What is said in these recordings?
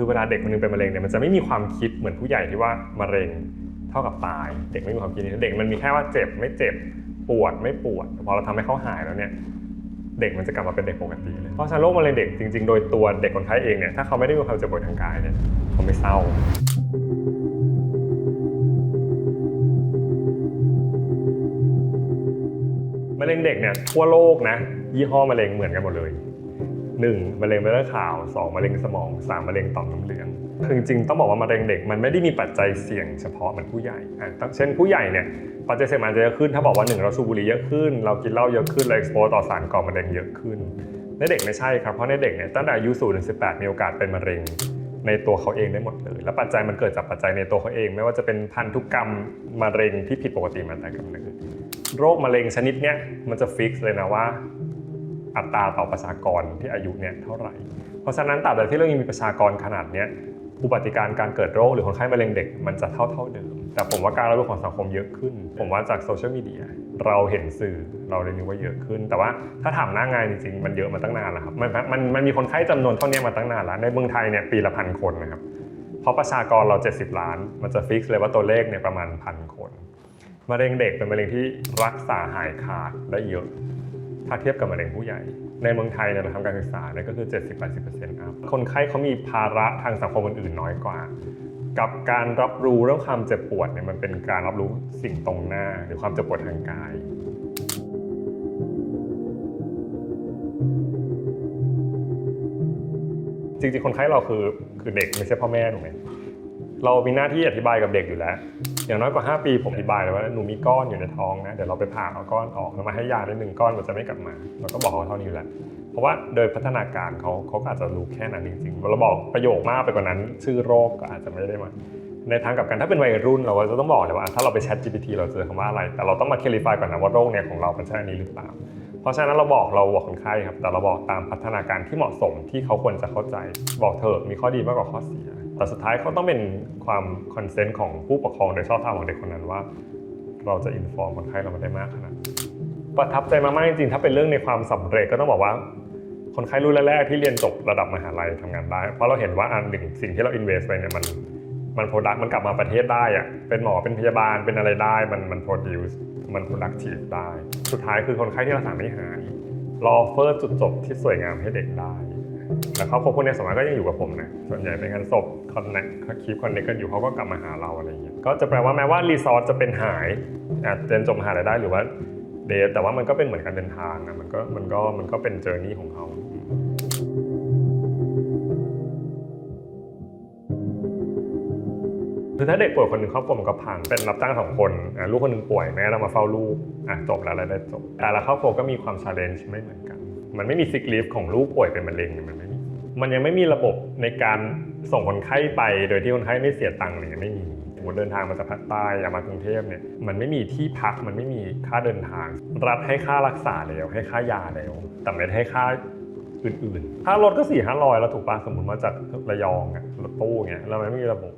คือเวลาเด็กคนหนึงเป็นมะเร็งเนี่ยมันจะไม่มีความคิดเหมือนผู้ใหญ่ที่ว่ามะเร็งเท่ากับตาย เด็กไม่มีความคิดนี้เด็กมันมีแค่ว่าเจ็บไม่เจ็บปวดไม่ปวดพอเราทำให้เขาหายแล้วเนี่ยเด็กมันจะกลับมาเป็นเด็กปกติเลยเพราะฉะนั้นโรคมะเร็งเด็กจริงๆ โดยตัวเด็กคนไข้เองเนี่ยถ้าเขาไม่ได้มีความเจ็บปวดทางกายเนี่ยเขาไม่เศร้ามะเร็งเด็กเนี่ยทั่วโลกนะยี่ห้อมะเร็งเหมือนกันหมดเลย 1. มะเร็งเม็ดเลือดขาว 2. มะเร็งสมอง 3. มะเร็งต่อมน้ำเหลืองคือจริงๆต้องบอกว่ามะเร็งเด็กมันไม่ได้มีปัจจัยเสี่ยงเฉพาะเหมือนผู้ใหญ่อะเช่นผู้ใหญ่เนี่ยปัจจัยเสี่ยงมันจะเยอะขึ้น ถ้าบอกว่าหนึ่งเราสูบบุหรี่เยอะขึ้น เรากินเหล้าเยอะขึ้นเรา expose ต่อสารก่อมะเร็งเยอะขึ้น ในเด็กไม่ใช่ครับเพราะในเด็กเนี่ยตั้งแต่อายุ0ถึง18 มีโอกาสเป็นมะเร็งในตัวเขาเองได้หมดเลย และปัจจัยมันเกิดจากปัจจัยในตัวเขาเอง ไม่ว่าจะเป็นพันธุกรรมมะเร็งที่ผิดปกติมาแต่กำเนิดโรคมะเร็งชนิดเนี้ยมันจะฟิกเลยนะว่า อัตราต่อประชากรที่อายุเนี่ยเท่าไหร่ เพราะฉะนั้นตราบใดที่เรายังมีประชากรขนาดเนี้ยอุบัติการณ์การเกิดโรคหรือคนไข้มะเร็งเด็กมันจะเท่าเท่าเดิม แต่ผมว่าการรับรู้ของสังคมเยอะขึ้น ผมว่าจากโซเชียลมีเดียเราเห็นสื่อเราเรียนรู้ว่าเยอะขึ้น แต่ว่าถ้าถามหน้างานจริงๆ มันเยอะมาตั้งนานแล้วครับ มันมันมันมีคนไข้จำนวนเท่านี้มาตั้งนานแล้ว ในเมืองไทยเนี่ยปีละพันคนนะครับ เพราะประชากรเรา 70 ล้าน มันจะฟิกซ์เลยว่าตัวเลขเนี่ยประมาณพันคนมะเร็งเด็กเป็นมะเร็งที่รักษาหายขาดได้เยอะ ถ้าเทียบกับมะเร็งผู้ใหญ่ ในเมืองไทยเนี่ยเราทำการศึกษาเนี่ยก็คือ 70-80%ครับคนไข้เขามีภาระทางสังคมอื่นๆน้อยกว่า กับการรับรู้เรื่องความเจ็บปวดเนี่ยมันเป็นการรับรู้สิ่งตรงหน้า หรือความเจ็บปวดทางกายจริงๆ คนไข้เราคือคือเด็กไม่ใช่พ่อแม่ถูกไหม เรามีหน้าที่อธิบายกับเด็กอยู่แล้ว อย่างน้อยกว่า 5 ปีผมอธิบายเลยว่าหนูมีก้อนอยู่ในท้องนะเดี๋ยวเราไปผ่าเอาก้อนออกแล้วมาให้ยาได้หนึ่งก้อนมันจะไม่กลับมาเราก็บอกเขาเท่านี้อยู่แล้วเพราะว่าโดยพัฒนาการเขาเขาอาจจะรู้แค่นั้นจริงๆเราบอกประโยคมากไปกว่านั้น ชื่อโรคก็อาจจะไม่ได้มาในทางกับกันถ้าเป็นวัยรุ่นเราก็จะต้องบอกเลยว่าถ้าเราไปแชท GPT เราเจอคำว่าอะไร แต่เราต้องมา clarify ก่อนนะว่าโรคเนี่ยของเราเป็นใช่อันนี้หรือเปล่า เพราะฉะนั้นเราบอกเราบอกคนไข้ครับ แต่เราบอกตามพัฒนาการที่เหมาะสมที่เขาควรจะเข้าใจ บอกเถอะมีข้อดีมากกว่าข้อเสีย แต่สุดท้ายเขาต้องเป็นความคอนเซนต์ของผู้ปกครองโดยชอบธรรมของเด็กคนนั้นว่า เราจะอินฟอร์มคนไข้เรามาได้มากขนาดประทับใจมากๆจริงๆถ้าเป็นเรื่องในความสำเร็จก็ต้องบอกว่าคนไข้รุ่นแรกๆที่เรียนจบระดับมหาลัยทำงานได้ เพราะเราเห็นว่าอันหนึ่งสิ่งที่เราอินเวสไปเนี่ยมันมันโปรดักมันกลับมาประเทศได้อะเป็นหมอเป็นพยาบาลเป็นอะไรได้ มันมัน produce มัน productive ได้ สุดท้ายคือคนไข้ที่รักษาไม่หายรอเฟิร์จุดจบที่สวยงามให้เด็กได้ แต่ครอบครัวพวกนี้สวนมัยก็ยังอยู่กับผมนะส่วนใหญ่เป็นงานศพคอนเนคคีปคอนเนคกันอยู่เขาก็กลับมาหาเราอะไรอย่างเงี้ยก็จะแปลว่าแม้ว่ารีซอสจะเป็นหายอาจเรียนจมหายได้หรือว่าเดทแต่ว่ามันก็เป็นเหมือนการเดินทางนะมันก็มันก็มันก็เป็นเจอร์นี่ของเขาคือถ้าเด็กป่วยคนหนึ่งครอบครัวมันก็พังเป็นรับจ้างสองคนลูกคนหนึ่งป่วยแม่ต้องมาเฝ้าลูกอะจบแล้วรายได้จบแต่ละครอบครัวก็มีความชาเลนจ์ไม่เหมือนกัน มันไม่มีซิกลีฟของลูกป่วยเป็นมะเร็งเนี่ยมันไม่มีมันยังไม่มีระบบในการส่งคนไข้ไปโดยที่คนไข้ไม่เสียตังค์อะไรเลยไม่มีสมมติเดินทางมาจากภาคใต้อยากมากรุงเทพเนี่ยมันไม่มีที่พักมันไม่มีค่าเดินทาง รัฐให้ค่ารักษาแล้วให้ค่ายาแล้วแต่ไม่ให้ค่าอื่นๆค่ารถก็สี่ห้าร้อยแล้วถูกปะสมมติมาจากระยองอะรถตู้เงี้ยแล้วมันไม่มีระบบ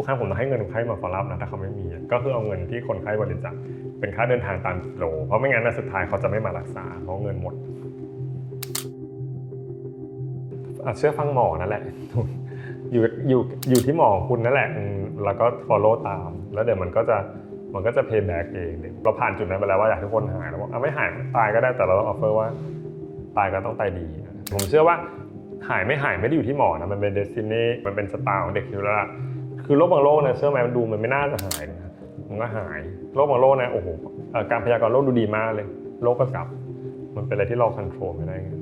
ทุกครั้งผมต้องให้เงินคนไข้มาฟอลลับนะถ้าเขาไม่มี ก็คือเอาเงินที่คนไข้บริจาคเป็นค่าเดินทางตามกิโลเพราะไม่งั้นนสุดท้ายเขาจะไม่มารักษาเพราะเงินหมดเชื่อฟังหมอนั่นแหละอยู่อยู่อยู่ที่หมอคุณนั่นแหละ แล้วก็ follow ตาม แล้วเดี๋ยวมันก็จะมันก็จะ pay back เองเราผ่านจุดนั้นไปแล้วว่าอยากให้ทุกคนหายแล้วบอกอะไม่หายตายก็ได้แต่เราต้อง offer ว่าตายก็ต้องตายดี ผมเชื่อว่าหายไม่หายไม่ได้อยู่ที่หมอนะมันเป็นเดซิเน่มันเป็นสไตล์ของเด็กอยู่แล้ว คือโรคบางโรคเนี่ยเชื่อไหมมันดูเหมือนไม่น่าจะหายนะมันก็หายโรคบางโรคเนี่ยโอ้โหการพยากรณ์โรคดูดีมากเลยโรคก็กลับ มันเป็นอะไรที่เราควบคุมไม่ได้จ